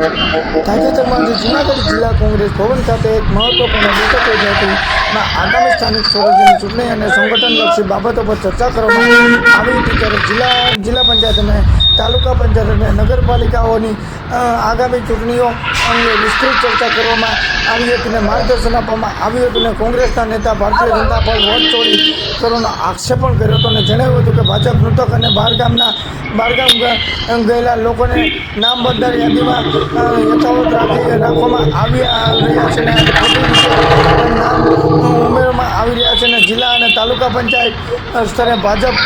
તાજેતરમાં જે જૂનાગઢ જિલ્લા કોંગ્રેસ ભવન ખાતે એક મહત્વપૂર્ણ બેઠક યોજાઈ હતી. આગામી સ્થાનિક સ્વરાજ્યની ચૂંટણી અને સંગઠનલક્ષી બાબતો પર ચર્ચા કરવામાં આવી હતી ત્યારે જિલ્લા જિલ્લા પંચાયત અને તાલુકા પંચાયત અને નગરપાલિકાઓની આગામી ચૂંટણીઓ અંગે વિસ્તૃત ચર્ચા કરવામાં આવી હતી અને માર્ગદર્શન આપવામાં આવ્યું હતું અને કોંગ્રેસના નેતા ભારતીય જનતા પર વોટ ચોરી કરવાનો આક્ષેપ પણ કર્યો હતો અને જણાવ્યું હતું કે ભાજપ મૃતક અને બહારગામના બહારગામ ગયેલા લોકોને નામ બદલાર યાદીમાં યથાવત રાખી રાખવામાં આવી રહ્યા છે અને ઉમેરવામાં આવી રહ્યા છે જિલ્લા અને તાલુકા પંચાયત સ્તરે ભાજપ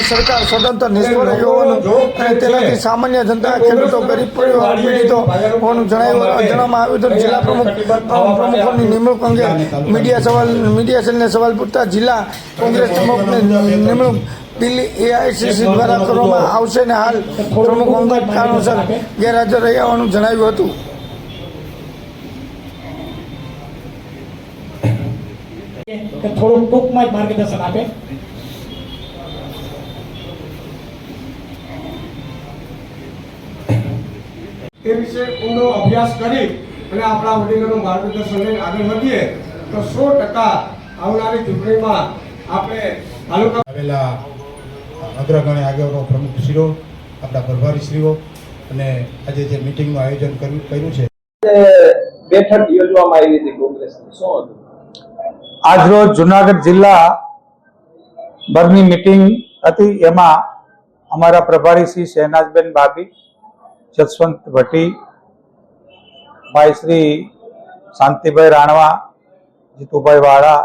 સરકાર સ્વતંત્ર નિષ્ફળ રહી હોવાનું અને તેનાથી સામાન્ય જનતા ખેડૂતો ગરીબ પરિવાર પીડિતો હોવાનું જણાવ્યું જણાવવામાં આવ્યું હતું જિલ્લા પ્રમુખ પ્રમુખોની નિમણૂક અંગે મીડિયા સવાલ મીડિયા સેલને સવાલ પૂછતા જિલ્લા કોંગ્રેસ પ્રમુખની નિમણૂક દિલ્હી એઆઈસીસી દ્વારા કરવામાં આવશે ને હાલ પ્રમુખ અંગત કારણોસર ગેરહાજર રહ્યા હોવાનું જણાવ્યું હતું. થોડુંક ટૂંકમાં જ માર્ગદર્શન આપે. તે વિશે ઊંડો અભ્યાસ કરી અને આપણા વડીલોનું માર્ગદર્શન લઈને આગળ વધીએ તો સો ટકા આવનારી ચૂંટણીમાં આપણે તાલુકા આવેલા અગ્રગણ્ય આગેવાનો પ્રમુખશ્રીઓ આપણા પ્રભારીશ્રીઓ અને આજે જે મિટિંગનું આયોજન કર્યું કર્યું છે. બેઠક યોજવામાં આવી હતી કોંગ્રેસની શું હતું? આજરોજ જુનાગઢ જિલ્લા ભરની મિટિંગ હતી. એમાં અમારા પ્રભારી શ્રી શહેનાજબેન બાબી જસવંત ભટ્ટી ભાઈ શ્રી શાંતિભાઈ રાણવા જીતુભાઈ વાળા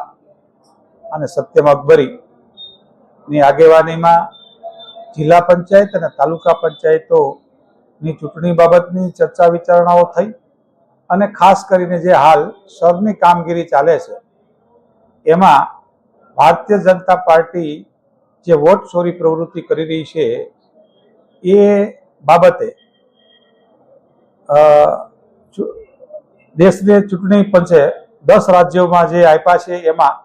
અને સત્યમ અકબરી ની આગેવાનીમાં જિલ્લા પંચાયત અને તાલુકા પંચાયતોની ચૂંટણી બાબતની ચર્ચા વિચારણાઓ થઈ અને ખાસ કરીને જે હાલ સરની કામગીરી ચાલે છે, એમાં ભારતીય જનતા પાર્ટી જે વોટ ચોરી પ્રવૃત્તિ કરી રહી છે, એ બાબતે દેશને ચૂંટણી પંચે દસ રાજ્યોમાં જે આપ્યા છે, એમાં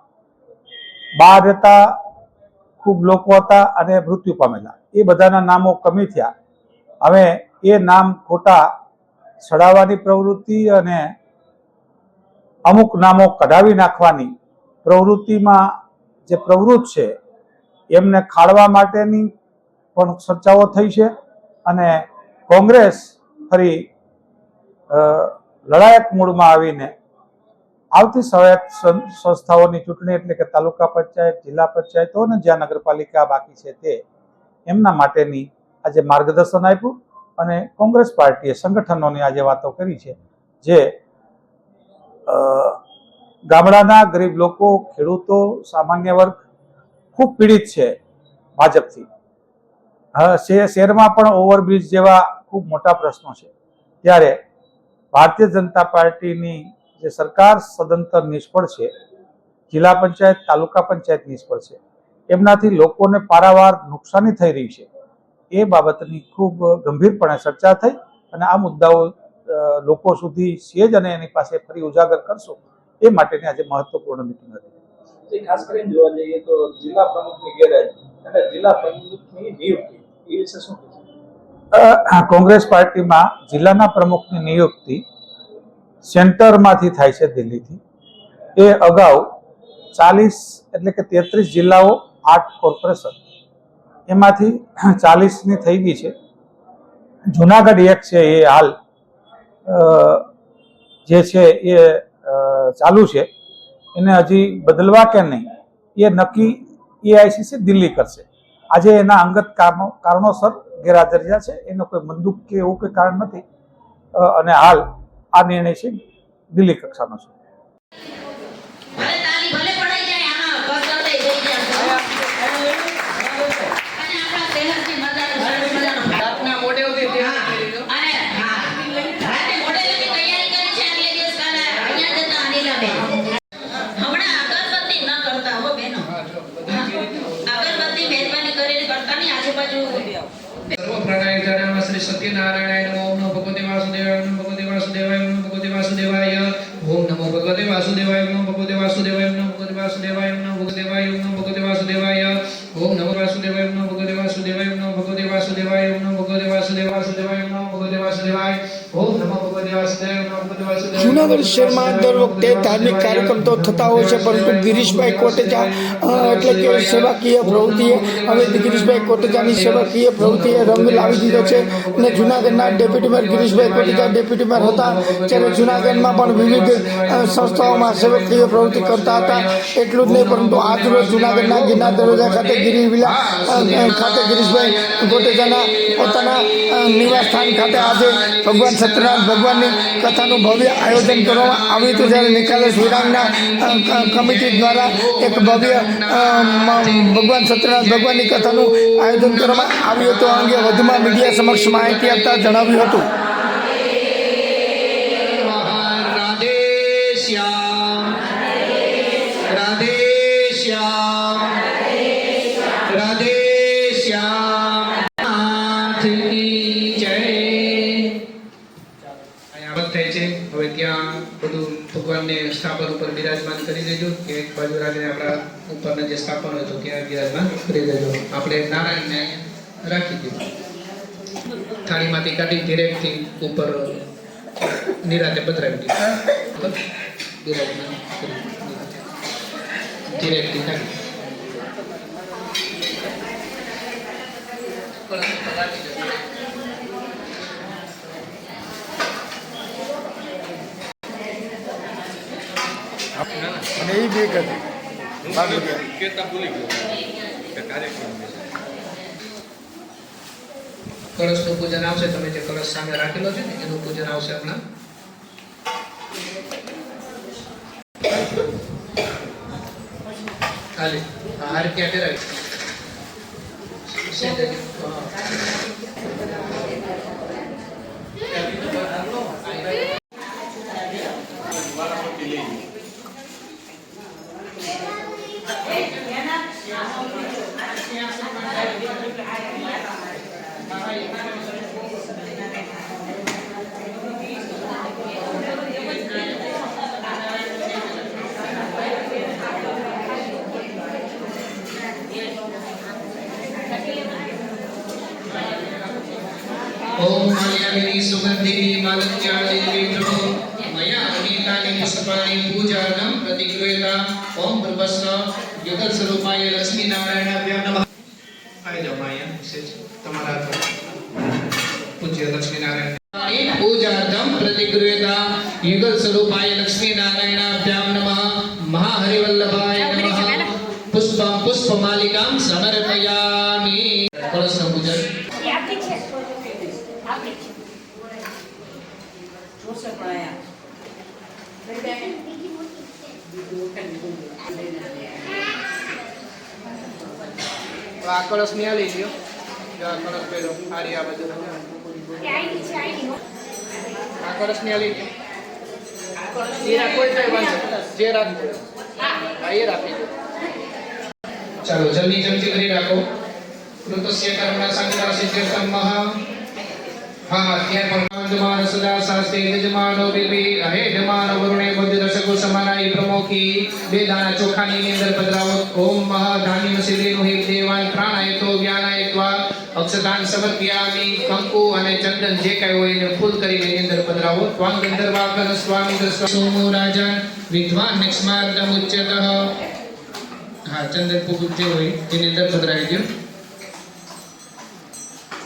બહાર રહેતા ખૂબ લોકો હતા અને મૃત્યુ પામેલા. એ બધાના નામો કમી થયા. હવે એ નામ ખોટા ચડાવવાની પ્રવૃત્તિ અને અમુક નામો કઢાવી નાખવાની પ્રવૃત્તિમાં જે પ્રવૃત્ત છે, એમને ખાળવા માટેની પણ ચર્ચાઓ થઈ છે અને કોંગ્રેસ ફરી લડાયક મૂડમાં આવીને આવતી સ્વાયત્ત સંસ્થાઓની ચૂંટણી એટલે કે તાલુકા પંચાયત, જિલ્લા પંચાયતો અને જ્યાં નગરપાલિકા બાકી છે તે, એમના માટેની આજે માર્ગદર્શન આપ્યું અને કોંગ્રેસ પાર્ટીએ સંગઠનોની આજે વાતો કરી છે. જે ગામડાના ગરીબ લોકો, ખેડૂતો, સામાન્ય વર્ગ ખૂબ પીડિત છે ભાજપથી. શહેરમાં પણ ઓવરબ્રિજ જેવા ખૂબ મોટા પ્રશ્નો છે. ત્યારે ભારતીય જનતા પાર્ટીની જે સરકાર સદંતર નિષ્ફળ છે જિલ્લા પંચાયત તાલુકા પંચાયત નિષ્ફળ છે. એમનાથી લોકોને પારાવાર નુકસાની થઈ રહી છે. એ બાબતની ખૂબ ગંભીરપણે ચર્ચા થઈ અને આ મુદ્દાઓ લોકો સુધી સેજ અને એની પાસે ફરી ઉજાગર કરશો. એ માટેની આજે મહત્વપૂર્ણ મિટિંગ હતી. ખાસ કરીને જોવા જઈએ તો જિલ્લા પ્રમુખની ગેરહાજરી અને જિલ્લા પ્રમુખની નિયુક્તિ એ વિશે શું કોંગ્રેસ પાર્ટીમાં જિલ્લાના પ્રમુખની નિયુક્તિ સેન્ટરમાંથી થાય છે દિલ્હીથી. એ અગાઉ ચાલીસ એટલે કે તેત્રીસ જિલ્લાઓ આઠ કોર્પોરેશન. એમાંથી ચાલીસની થઈ ગઈ છે. જુનાગઢ એક છે એ હાલ જે છે એ ચાલુ છે. એને હજી બદલવા કે નહીં, એ નક્કી એઆઈસીસી દિલ્હી કરશે. આજે એના અંગત કારણો, કારણોસર ગેરહાજર છે. એનો કોઈ મંદુક કે એવું કોઈ કારણ નથી. અને હાલ આ નિર્ણય છે દિલ્હી કક્ષાનો છે. ભલે તાલી ભલે પડાઈ જાય આમાં કસરતે જઈ જાય. અને આપણા શહેરથી મજાનો સરસ મજાનો રાતના મોડે સુધી તૈયારી કરી લો. અને હા રાતે મોડેલની તૈયારી કરી છે આગલે દિવસ કાલે અહીંયા જતા અનિલાબેન. હમણાં અગરબત્તી ન કરતા હો બેનો. અગરબત્તી મહેરબાની કરીને કરતા નહીં આજુબાજુ સર્વપ્રકારાય શ્રી સત્યનારાયણાય નમો નમો ભગવતે વાસુદેવાય નમો ભગવતે વાસુદેવાય નમો ભગવતે વાસુદેવાય ઓમ નમો ભગવતે વાસુદેવાય નમો ભગવતે વાસુદેવાય નમો ભગવતે વાસુદેવાય નમો ભગવતે વાસુદેવાય નમો ભગવતે વાસુદેવાય ઓમ નમો વાસુદેવાય નમો ભગવતે વાસુદેવાય નમો ભગવતે વાસુદેવાય નમો ભગવતે વાસુદેવાય વાસુદેવાય નમો ભગવતે વાસુદેવાય ઓમ નમો ભગવતે વાસુદેવાય નમઃ ભગવતે વાસુદેવાય જુનાગઢ શહેરમાં દર વખતે ધાર્મિક કાર્યક્રમ તો થતા હોય છે પરંતુ ગિરીશભાઈ કોટેચા એટલે કે સેવાકીય પ્રવૃત્તિએ હવે ગિરીશભાઈ કોટેચાની સેવાકીય પ્રવૃત્તિએ રંગ લાવી દીધો છે અને જુનાગઢના deputy mayor Girishbhai Kotecha deputy mayor હતા ત્યારે જુનાગઢમાં પણ વિવિધ સંસ્થાઓમાં સેવાકીય પ્રવૃત્તિ કરતા હતા એટલું જ નહીં પરંતુ આજરોજ જુનાગઢના ગિરનાર દરવાજા ખાતે ગિરી વિલા અ, અ, ખાતે ગિરીશભાઈ કોટેચાના પોતાના નિવાસસ્થાન નિવાસ સ્થાન ખાતે આજે ભગવાન સત્યનારાયણ ભગવાનની કથાનું ભવ્ય આયોજન કરવામાં આવ્યું હતું. જ્યારે નિકાલે શ્રીરામના કમિટી દ્વારા એક ભવ્ય ભગવાન સત્યનાથ ભગવાનની કથાનું આયોજન કરવામાં આવ્યું હતું. અંગે વધુમાં મીડિયા સમક્ષ માહિતી આપતા જણાવ્યું હતું. દેજો કે એક બાજુ રાખીને આપણા ઉપરના જે સ્થાપન હોય તો ત્યાં બિરાજમાન કરી દેજો આપણે નારાયણને રાખી દીધું થાળીમાંથી કાઢી ધીરેકથી ઉપર નિરાતે પધરાવી દીધું બિરાજમાન કરી. ધીરેકથી રાખી દેજો. અને એ બે હતી. કળશનું પૂજન આવશે તમે જે કળશ સામે રાખેલો છે ને એનું પૂજન આવશે હમણાં હાલે હાર ક્યાં પહેરાવી સેજ હજી. હા. ओम मायाविनी सुगंधिनी मालत्यादेवी प्रभो मया अनेकानि पुष्पाणि पूजार्थं प्रतिगृह्यता ओम भृवस्व युगल स्वरूपाय लक्ष्मी नारायणाभ्यां नमः આવી જાઓ માયા વિશેષ તમારા કળશની આ લ્યો જો આ કળશ પહેરો હારી આ હો આ કળશની દો ચાલો જલ્દી જલ્દી કરી રાખો કૃતસ્ય કર્મણા સંકાર સિદ્ધ્યર્થમ મહા હા ત્યાં પણ મંદમાન સદા શાસ્તે યજમાનો બિલબી અહેજમાનો વરુણે બુદ્ધ દશકો સમાનાઈ પ્રમોખી, બે દાણા ચોખાની અંદર પધરાવો. ઓમ મહા ધાન્યમ સિદ્ધિનો હિ દેવાન પ્રાણાય તો જ્ઞાનાય ત્વા અક્ષતાન કંકુ અને ચંદન જે કાંઈ હોય એને ફૂલ કરીને અંદર પધરાવો. ત્વાં ગંધર્વાગન સ્વામી સોમો રાજન, વિદ્વાન નિક્ષમાર્દમ ઉચ્યતઃ હા, ચંદન ફૂલ જે હોય એની અંદર પધરાવી દો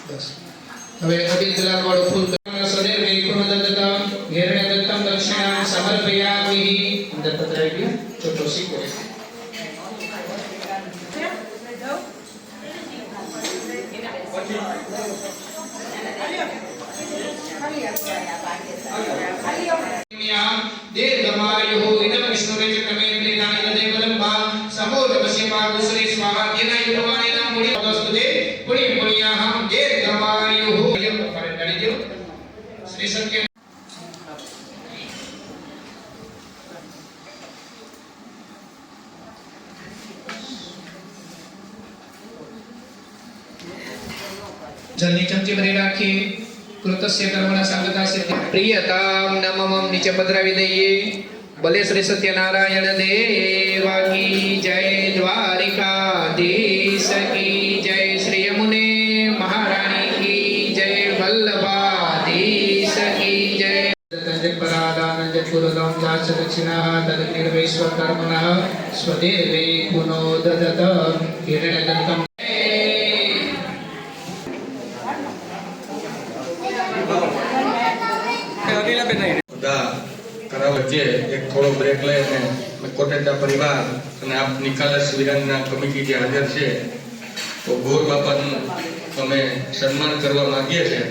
બસ. હવે અઢી કલાક વાળું ફૂલ કરવાનું સદૈવ વૈકુંઠ દત્તમ ઘેરણે દત્તમ દક્ષિણામ સમર્પયામિ અંદર પધરાવી દો છોટો સિક્કો પ્રિયતામ નમમમ નીચે પધરાવી દઈએ. ભલે શ્રી સત્યનારાયણ દેવા કી જય દ્વારિકાધીશ કી જય શ્રી યમુને મહારાણી કી જય વલ્લભાધીશ કી જય. તંજપરાદાનંદ પુરદમ દાસ દક્ષિણા તદ નિર્વેશ્વ કર્મણ સ્વદેવે પુનોદત હિરણ્યદંતમ બ્રેક લઈ અને અમે પરિવાર અને આપ નિખાલસ વિરાંગના કમિટી જે હાજર છે તો ગોર બાપાનું અમે સન્માન કરવા માંગીએ છીએ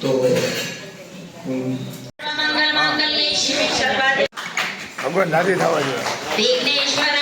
તો હું મંગલ માંગલ્યે શિવે સર્વાધિ ભગવાન થવા જોઈએ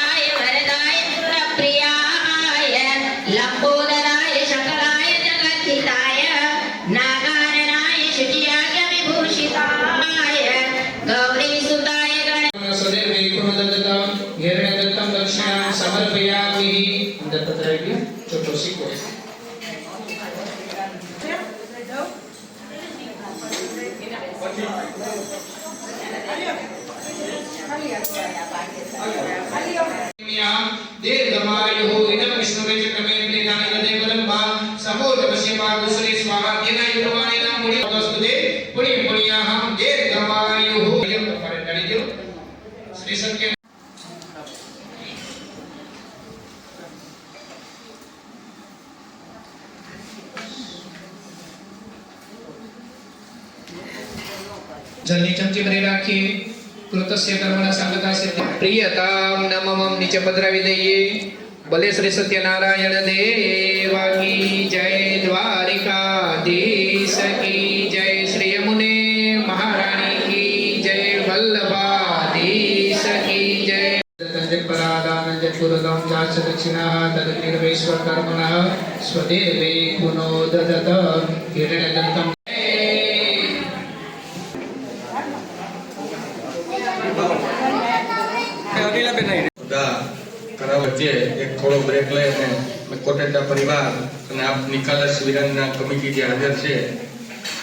दीर्घमायुः इदं विष्णुवे चक्रमे प्रेदानि કૃતસ્ય કર્મના સાંગતા સિદ્ધ પ્રિયતામ નમમમ નીચે પધરાવી દઈએ. ભલે શ્રી સત્યનારાયણ દેવાકી જય દ્વારિકાધીશ કી જય શ્રી યમુને મહારાણી કી જય વલ્લભાધીશ કી જય. પરાદાન જટપુરદમ જાચ દક્ષિણः કર્મણ સ્વદેવે પુનો દદત કિરણ બધા કરા વચ્ચે એક થોડો બ્રેક લઈ અને અમે પરિવાર અને આપ નિખાલસ વિરાંગના કમિટી જે હાજર છે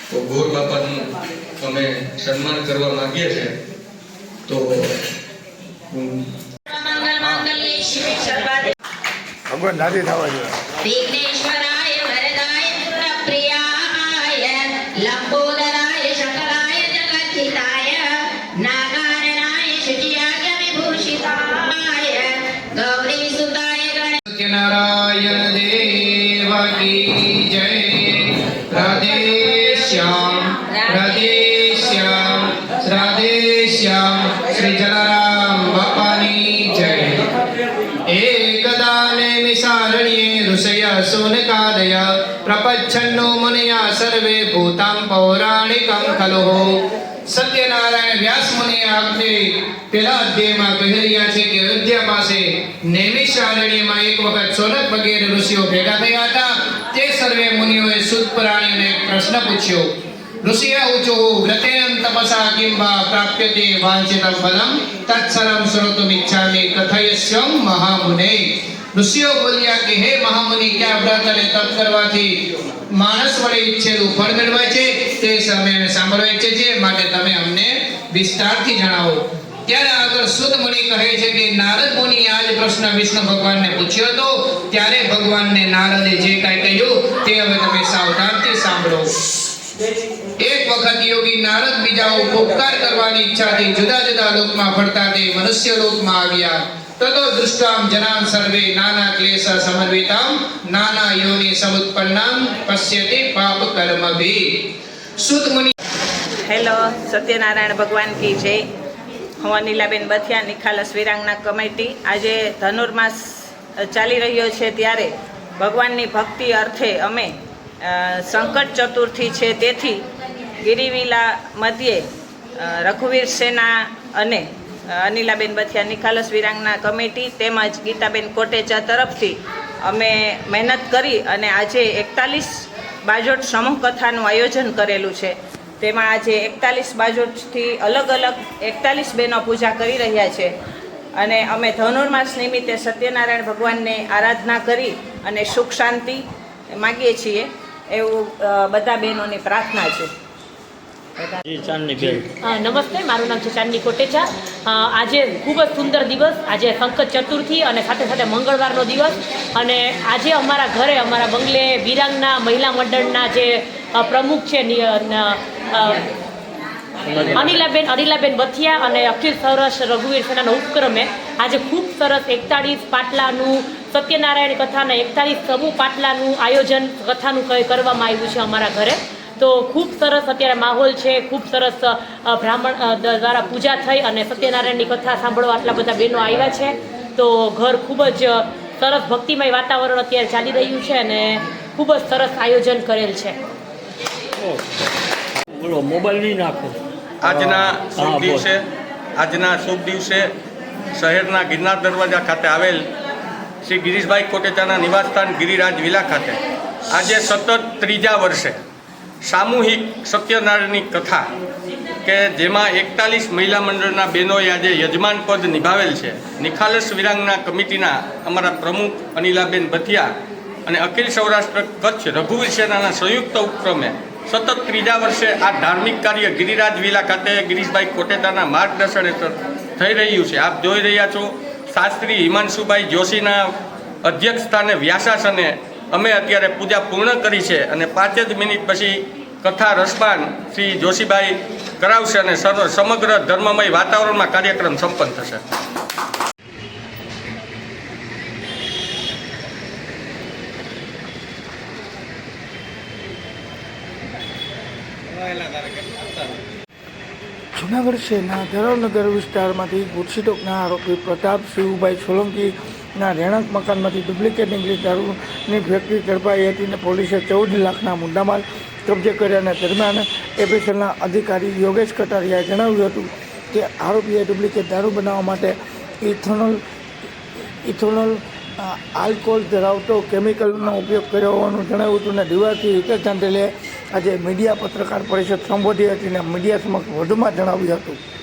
તો ગોર બાપાનું અમે સન્માન કરવા માંગીએ છીએ તો ભગવાન નાદી થવા જોઈએ. કી જય રાધે શ્યામ રાધે શ્યામ રાધે શ્યામ શ્રી જલારામ બાપાની જય એકદાને નિસારણ્યે ઋષય સુનકાદય પ્રપચ્છન્નો મુનિયા સર્વે ભૂતાં પૌરાણિકં ખલો સત્યનારાયણ વ્યાસ મુનિએ આપને પેલા અધ્યાયમાં કહી રહ્યા છે કે અયોધ્યા પાસે નૈમિષ આરણ્યમાં એક વખત સોનક વગેરે ઋષિઓ ભેગા થયા હતા. તે સર્વે મુનિઓએ સુત પ્રાણીને પ્રશ્ન પૂછ્યો. ઋષિયા ઊચો વ્રતેન તપસા કિંબા પ્રાપ્યતે વાંચિતમ ફલમ, તત્સરમ શ્રોતુમ ઇચ્છામિ કથયસ્યમ મહામુને. ઋષિઓ બોલ્યા કે, હે મહામુનિ, ક્યાં વ્રત અને તપ કરવાથી માણસ વડે ઈચ્છેલું ફળ મેળવાય છે? તે અમે સાંભળવા ઈચ્છે છે, માટે તમે અમને વિસ્તારથી જણાવો. ત્યારે આગળ સુદ મુનિ કહે છે કે, નારદ મુનિ આ જ પ્રશ્ન વિષ્ણુ ભગવાનને પૂછ્યો હતો. ત્યારે ભગવાનને નારદે જે કાંઈ કહ્યું, તે હવે તમે સાવધાનથી સાંભળો. એક વખત યોગી નારદ બીજા ઉપકાર કરવાની ઈચ્છાથી જુદા જુદા લોકમાં ફરતા તે મનુષ્ય લોકમાં આવ્યા. તતો દૃષ્ટામ જનામ સર્વે નાના ક્લેશ સમન્વિતામ નાના યોનિ સમુત્પન્નામ પશ્યતિ પાપ કર્મ સુત મુનિ હેલો સત્યનારાયણ ભગવાન કી જય હું અનિલાબેન બથિયા, નિખાલસ વિરાંગના કમિટી. આજે ધનુર્માસ ચાલી રહ્યો છે ત્યારે ભગવાનની ભક્તિ અર્થે અમે સંકટ ચતુર્થી છે તેથી ગિરિવિલા મધ્યે રઘુવીર સેના અને અનિલાબેન બથિયા, નિખાલસ વિરાંગના કમિટી તેમજ ગીતાબેન કોટેચા તરફથી અમે મહેનત કરી અને આજે એકતાલીસ બાજોટ સમૂહ કથાનું આયોજન કરેલું છે. તેમાં આજે એકતાલીસ બાજોટથી અલગ અલગ એકતાલીસ બહેનો પૂજા કરી રહ્યા છે. અને અમે ધનુર્માસ નિમિત્તે સત્યનારાયણ ભગવાનને આરાધના કરી અને સુખ શાંતિ માગીએ છીએ. એવું બધા બહેનોની પ્રાર્થના છે. નમસ્તે મારું નામ છે ચાંદની કોટેચા. આજે ખૂબ જ સુંદર દિવસ આજે સંકટ ચતુર્થી અને સાથે સાથે મંગળવારનો દિવસ. અને આજે અમારા ઘરે અમારા બંગલે વિરાંગના મહિલા મંડળના જે પ્રમુખ છે અનિલાબેન. અનિલાબેન બથિયા અને અખિલ સૌરાષ્ટ્ર રઘુવીર સેનાના ઉપક્રમે આજે ખૂબ સરસ એકતાળીસ પાટલાનું સત્યનારાયણ કથાના એકતાળીસ સમૂહ પાટલાનું આયોજન કથાનું કરવામાં આવ્યું છે અમારા ઘરે. તો ખૂબ સરસ અત્યારે માહોલ છે ખૂબ સરસ બ્રાહ્મણ દ્વારા પૂજા થઈ અને સત્યનારાયણની કથા સાંભળવા આટલા બધા બહેનો આવ્યા છે. તો ઘર ખૂબ જ સરસ ભક્તિમય વાતાવરણ અત્યારે ચાલી રહ્યું છે અને ખૂબ જ સરસ આયોજન કરેલ છે. બોલો મોબાઈલ નહીં નાખો. આજના શુભ દિવસે આજના શુભ દિવસે શહેરના ગિરનાર દરવાજા ખાતે આવેલ શ્રી ગિરીશભાઈ કોટેચાના નિવાસસ્થાન ગિરિરાજ વિલા ખાતે. આજે સતત ત્રીજા વર્ષે સામૂહિક સત્યનારાયણની કથા કે જેમાં એકતાલીસ મહિલા મંડળના બહેનોએ આજે યજમાન પદ નિભાવેલ છે. નિખાલસ વિરાંગના કમિટીના અમારા પ્રમુખ અનિલાબેન ભથિયા અને અખિલ સૌરાષ્ટ્ર કચ્છ રઘુવીર સેનાના સંયુક્ત ઉપક્રમે સતત ત્રીજા વર્ષે આ ધાર્મિક કાર્ય ગિરિરાજ વિલા ખાતે ગિરીશભાઈ કોટેતાના માર્ગદર્શન હેઠળ થઈ રહ્યું છે. આપ જોઈ રહ્યા છો શાસ્ત્રી હિમાંશુભાઈ જોશીના અધ્યક્ષ સ્થાને વ્યાસાસને અમે અત્યારે પૂજા પૂર્ણ કરી છે અને પાંચ જ મિનિટ પછી કથા રસપાન શ્રી જોશીભાઈ કરાવશે અને સર્વ સમગ્ર ધર્મમય વાતાવરણમાં કાર્યક્રમ સંપન્ન થશે. જુનાગઢ શહેરના ધરવનગર વિસ્તારમાંથી ગુરસીટોકના આરોપી પ્રતાપ શિવભાઈ સોલંકીના રહેણાંક મકાનમાંથી ડુપ્લિકેટ નીકળી દારૂની ફેક્ટરી ઝડપાઈ હતી અને પોલીસે ચૌદ લાખના મુદ્દામાલ કબજે કર્યાના દરમિયાન એફએસએલના અધિકારી યોગેશ કટારિયાએ જણાવ્યું હતું કે આરોપીએ ડુપ્લિકેટ દારૂ બનાવવા માટે ઇથોનોલ ઇથોનોલ આલ્કોહોલ ધરાવતો કેમિકલનો ઉપયોગ કર્યો હોવાનું જણાવ્યું હતું અને દિવાળથી હિતેશ ચાંદેલે આજે મીડિયા પત્રકાર પરિષદ સંબોધી હતી અને મીડિયા સમક્ષ વધુમાં જણાવ્યું હતું.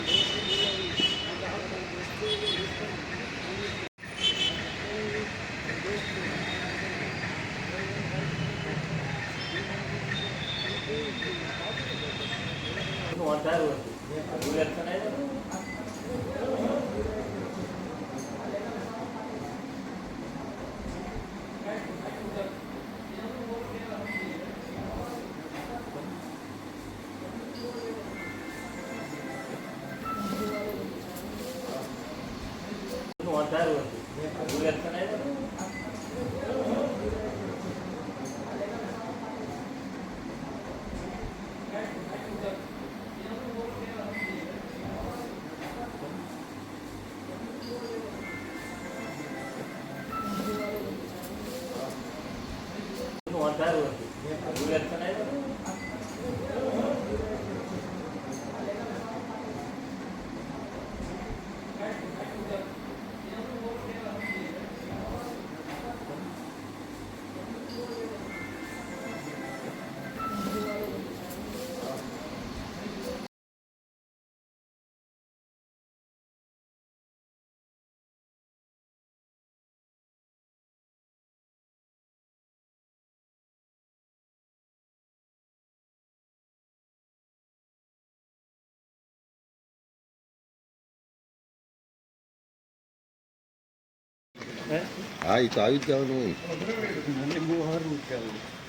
હા? એ તો આવી જ જવાનું હોય.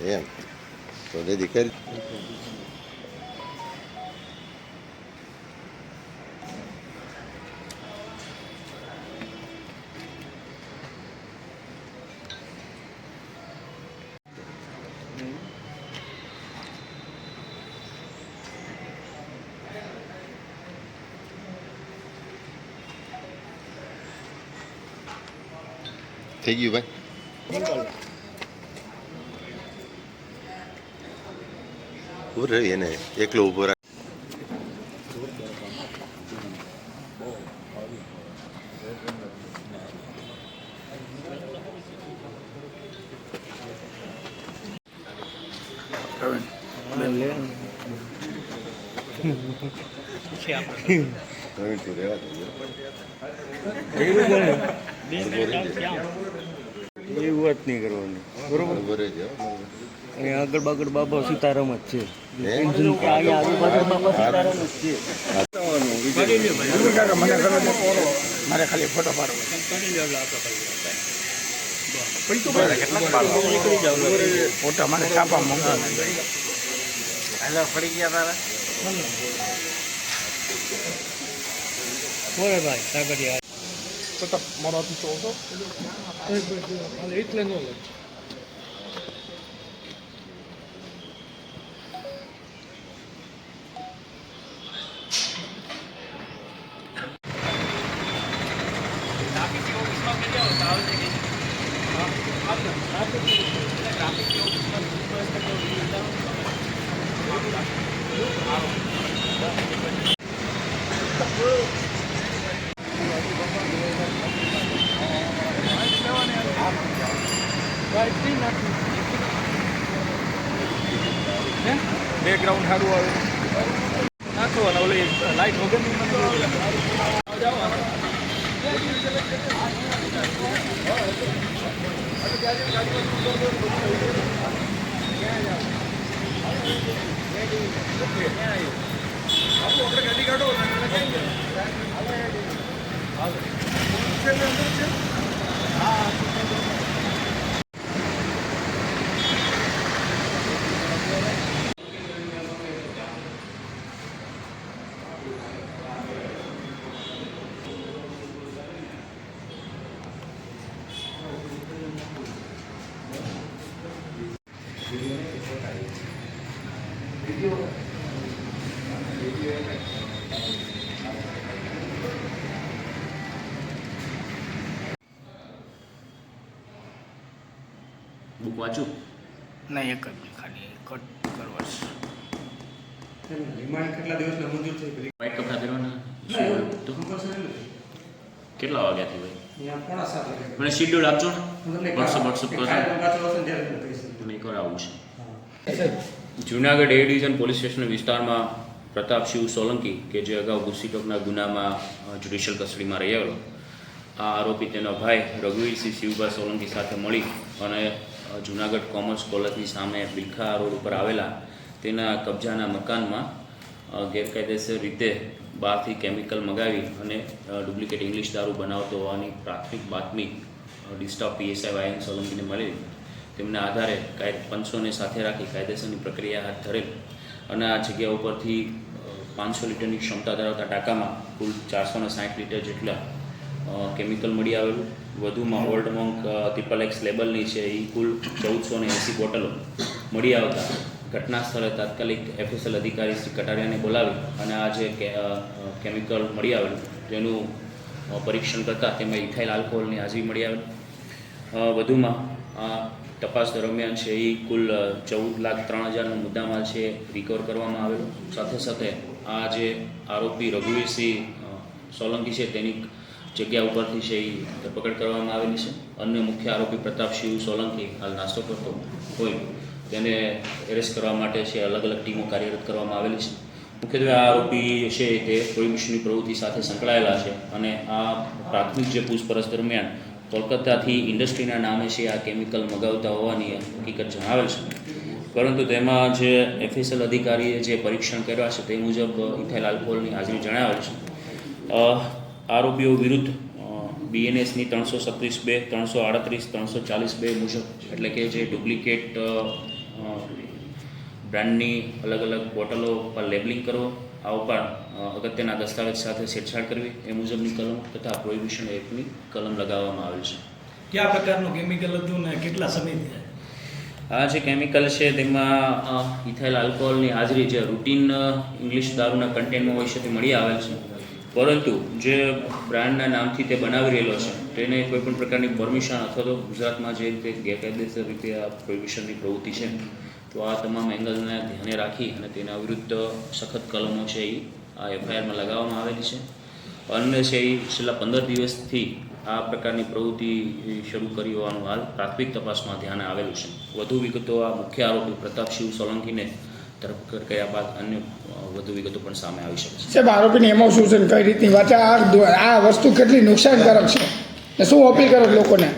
એમ. તો દીકરી થઈ ગયું ભાઈ ઊભો રહી એને એકલો ઊભો રાખ પ્રવીણ તું રહેવા દે એ વાત નહીં કરવાની. બરોબર? અને આગળ બાગળ બાબા સીતારામ જ છે. હે? અહીંયા આજુબાજુ બાબા સીતારામ કાપા છે. મને ગયા તારા? મારે ખાલી ફોટો પાડવો ફોટા મને છાપા મોકલો પડી ગયા તારા બેકગ્રાઉન્ડ સારું આવે બુક વાંચું? ના એક જ ખાલી કટ કરવા વ્હાઈટ કપડાં પહેરવાના? કેટલા વાગ્યાથી ભાઈ? મને શિડ્યુલ આપજો ને. વોટ્સઅપ વોટ્સઅપ કરજો. મને એકવાર છે. Junagadh A division police station વિસ્તારમાં પ્રતાપ શિવ સોલંકી કે જે અગાઉ ગુસ્સીટોકના ગુનામાં જ્યુડિશિયલ કસ્ટડીમાં રહી આવેલો આ આરોપી તેનો ભાઈ રઘુવીરસિંહ શિવભાઈ સોલંકી સાથે મળી અને જુનાગઢ કોમર્સ કોલેજની સામે બિલખા રોડ ઉપર આવેલા તેના કબજાના મકાનમાં ગેરકાયદેસર રીતે બહારથી કેમિકલ મગાવી અને ડુપ્લિકેટ ઇંગ્લિશ દારૂ બનાવતો હોવાની પ્રાથમિક બાતમી ડિસ્ટાફ પીએસઆઈ વાયન સોલંકીને મળી. તેમના આધારે કાયદ પંચોને સાથે રાખી કાયદેસરની પ્રક્રિયા હાથ ધરેલ અને આ જગ્યા ઉપરથી પાંચસો લીટરની ક્ષમતા ધરાવતા ટાંકામાં કુલ ચારસો ને સાઠ લીટર જેટલા કેમિકલ મળી આવેલું. વધુમાં ઓલ્ડ મોંક ટ્રિપલ એક્સ લેબલની છે એ કુલ ચૌદસો ને એંસી બોટલો મળી આવતા. ઘટના સ્થળે તાત્કાલિક એફએસએલ અધિકારી શ્રી કટારિયાને બોલાવી અને આ જે કેમિકલ મળી આવેલું તેનું પરીક્ષણ કરતાં તેમાં ઇથાઇલ આલ્કોહોલની હાજરી મળી આવેલ. વધુમાં આ તપાસ દરમિયાન છે એ કુલ ચૌદ લાખ ત્રણ હજારનો મુદ્દામાલ છે રિકવર કરવામાં આવેલો. સાથે સાથે આ જે આરોપી રઘુવીરસિંહ સોલંકી છે તેની જગ્યા ઉપરથી છે એ ધરપકડ કરવામાં આવેલી છે. અન્ય મુખ્ય આરોપી પ્રતાપ શિવ સોલંકી હાલ નાસ્તો કરતો હોય તેને એરેસ્ટ કરવા માટે છે અલગ અલગ ટીમો કાર્યરત કરવામાં આવેલી છે. મુખ્યત્વે આ આરોપી છે તે પ્રોહિબિશનની પ્રવૃત્તિ સાથે સંકળાયેલા છે અને આ પ્રાથમિક જે પૂછપરછ દરમિયાન કોલકાતાથી ઇન્ડસ્ટ્રીના નામે છે આ કેમિકલ મગાવતા હોવાની હકીકત જણાવેલ છે. પરંતુ તેમાં જે એફએસએલ અધિકારીએ જે પરીક્ષણ કર્યા છે તે મુજબ ઇથાઇલ આલ્કોહોલની હાજરી જણાવેલ છે. આરોપીઓ વિરુદ્ધ બીએનએસની ત્રણસો સત્રીસ બે ત્રણસો આડત્રીસ ત્રણસો ચાલીસ બે મુજબ એટલે કે જે ડુપ્લિકેટ બ્રાન્ડની અલગ અલગ બોટલો પર લેબલિંગ કરવો આ ઉપરાંત અગત્યના દસ્તાવેજ સાથે છેડછાડ કરવી એ મુજબની કલમ તથા પ્રોહિબિશન એક્ટની કલમ લગાવવામાં આવેલ છે. કયા પ્રકારનું કેમિકલ હતું ને કેટલા સમયથી આ જે કેમિકલ છે તેમાં ઇથાઇલ આલ્કોહોલની હાજરી જે રૂટીન ઇંગ્લિશ દારૂના કન્ટેનમાં હોય છે તે મળી આવેલ છે. પરંતુ જે બ્રાન્ડના નામથી તે બનાવી રહેલો છે, તેને કોઈ પણ પ્રકારની પરમિશન અથવા તો ગુજરાતમાં જે રીતે ગેરકાયદેસર રીતે આ પ્રોહિબિશનની પ્રવૃત્તિ છે, તો આ તમામ એંગલને ધ્યાને રાખી અને તેના વિરુદ્ધ સખત કલમો છે એ આ એફઆઈઆરમાં લગાવવામાં આવેલી છે. અન્ય છે એ છેલ્લા પંદર દિવસથી આ પ્રકારની પ્રવૃત્તિ શરૂ કરી હોવાનું હાલ પ્રાથમિક તપાસમાં ધ્યાને આવેલું છે. વધુ વિગતો આ મુખ્ય આરોપી પ્રતાપ શિવ સોલંકીને ધરપકડ કર્યા બાદ અન્ય વધુ વિગતો પણ સામે આવી શકે છે. સાહેબ આરોપીની એમાં શું છે કઈ રીતની? વાત આ આ વસ્તુ કેટલી નુકસાનકારક છે? ને શું અપીલ કરો લોકોને?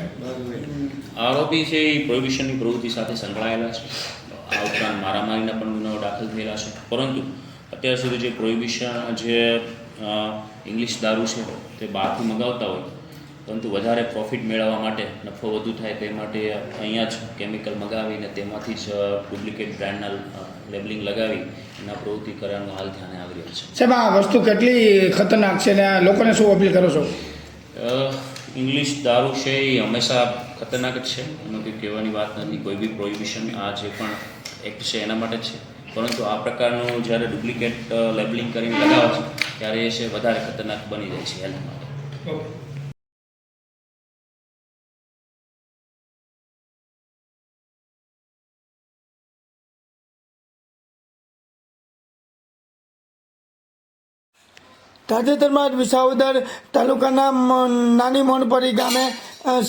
આરોપી છે એ પ્રોહિબિશનની પ્રવૃત્તિ સાથે સંકળાયેલા છે. આ ઉપરાંત મારામારીના પણ ગુનાઓ દાખલ થયેલા છે. પરંતુ અત્યાર સુધી જે પ્રોહિબિશન જે ઇંગ્લિશ દારૂ છે તે બહારથી મંગાવતા હોય પરંતુ વધારે પ્રોફિટ મેળવવા માટે નફો વધુ થાય તે માટે અહીંયા જ કેમિકલ મગાવીને તેમાંથી જ ડુપ્લિકેટ બ્રાન્ડના લેબલિંગ લગાવી એના પ્રવૃત્તિ કરવાનું હાલ ધ્યાને આવી રહ્યું છે. સાહેબ આ વસ્તુ કેટલી ખતરનાક છે ને આ લોકોને શું અપીલ કરો છો? ઇંગ્લિશ દારૂ છે એ હંમેશા ખતરનાક જ છે. એનું કંઈ કહેવાની વાત નથી. કોઈ બી પ્રોહિબિશન આ જે પણ એક્ટ છે એના માટે છે. પરંતુ આ પ્રકારનું જ્યારે ડુપ્લિકેટ લેબલિંગ કરીને લગાવે છે ત્યારે એ છે વધારે ખતરનાક બની જાય છે હેલ્થ માટે. તાજેતરમાં જ વિસાવદર તાલુકાના નાની મોનપરી ગામે અ,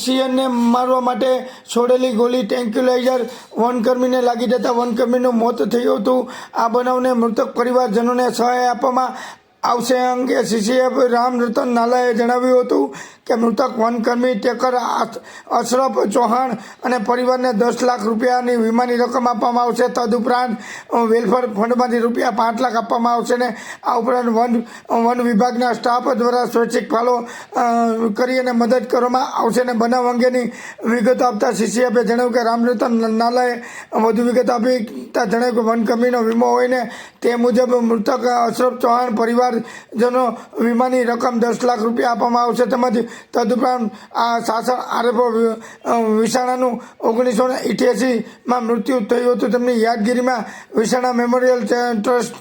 મારવા માટે છોડેલી ગોલી ટેન્ક્યુલાઇઝર વનકર્મીને લાગી જતા વનકર્મીનું મોત થયું હતું. આ બનાવને મૃતક પરિવારજનોને સહાય આપવામાં આવશે અંગે સીસીએફ રામ રતન નાલાએ જણાવ્યું હતું કે મૃતક વનકર્મી ટેકર અશરફ ચૌહાણ અને પરિવારને દસ લાખ રૂપિયાની વીમાની રકમ આપવામાં આવશે. તદુપરાંત વેલફેર ફંડમાંથી રૂપિયા પાંચ લાખ આપવામાં આવશે ને આ ઉપરાંત વન વન વિભાગના સ્ટાફ દ્વારા સ્વૈચ્છિક ફાળો કરી અને મદદ કરવામાં આવશે ને બનાવ અંગેની વિગત આપતા સીસીએફે જણાવ્યું કે રામરતન નાલાએ વધુ વિગત આપી. જણાવ્યું કે વનકર્મીનો વીમો હોય ને તે મુજબ મૃતક અશરફ ચૌહાણ પરિવારજનો વીમાની રકમ દસ લાખ રૂપિયા આપવામાં આવશે. તેમજ તદુપરાંત આ શાસન આરએફઓ વિસાણાનું ઓગણીસો ને ઇઠ્યાસીમાં મૃત્યુ થયું હતું. તેમની યાદગીરીમાં વિસાણા મેમોરિયલ ટ્રસ્ટ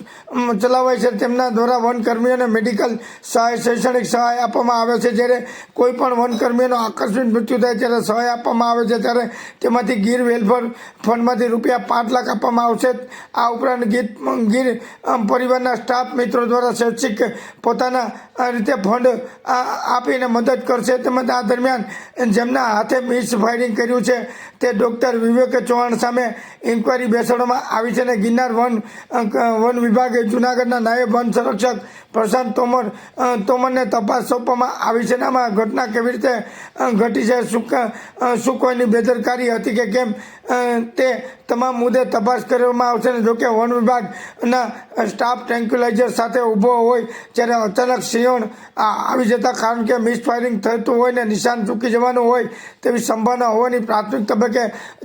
ચલાવાય છે. તેમના દ્વારા વનકર્મીઓને મેડિકલ સહાય, શૈક્ષણિક સહાય આપવામાં આવે છે. જ્યારે કોઈ પણ વનકર્મીઓનો આકસ્મિક મૃત્યુ થાય ત્યારે સહાય આપવામાં આવે છે. ત્યારે તેમાંથી ગીર વેલફેર ફંડમાંથી રૂપિયા પાંચ લાખ આપવામાં આવશે. આ ઉપરાંત ગીત, ગીર પરિવારના સ્ટાફ મિત્રો દ્વારા શૈક્ષિક પોતાના રીતે ફંડ આપીને મદદ કરશે તેમજ આ દરમિયાન જેમના હાથે મિસ ફાયરિંગ કર્યું છે તે ડૉક્ટર વિવેક ચૌહાણ સામે ઇન્કવાયરી બેસાડવામાં આવી છે અને ગિરનાર વન વન વિભાગે જૂનાગઢના નાયબ વન સંરક્ષક પ્રશાંત તોમર તોમરને તપાસ સોંપવામાં આવી છે આમાં ઘટના કેવી રીતે ઘટી છે, શું શું કોઈની બેદરકારી હતી કે કેમ તે તમામ મુદ્દે તપાસ કરવામાં આવશે અને જોકે વન વિભાગના સ્ટાફ ટ્રેન્ક્યુલાઇઝર સાથે ઊભો હોય ત્યારે અચાનક સિંહણ આવી જતા કારણ કે મિસ ફાયરિંગ થતું હોય ને નિશાન ચૂકી જવાનું હોય તેવી સંભાવના હોવાની પ્રાથમિક તબક્કે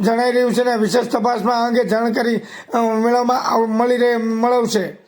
જણાઈ રહ્યું છે અને વિશેષ તપાસમાં આ અંગે જાણકારી મેળવવામાં મળી રહે મળવશે.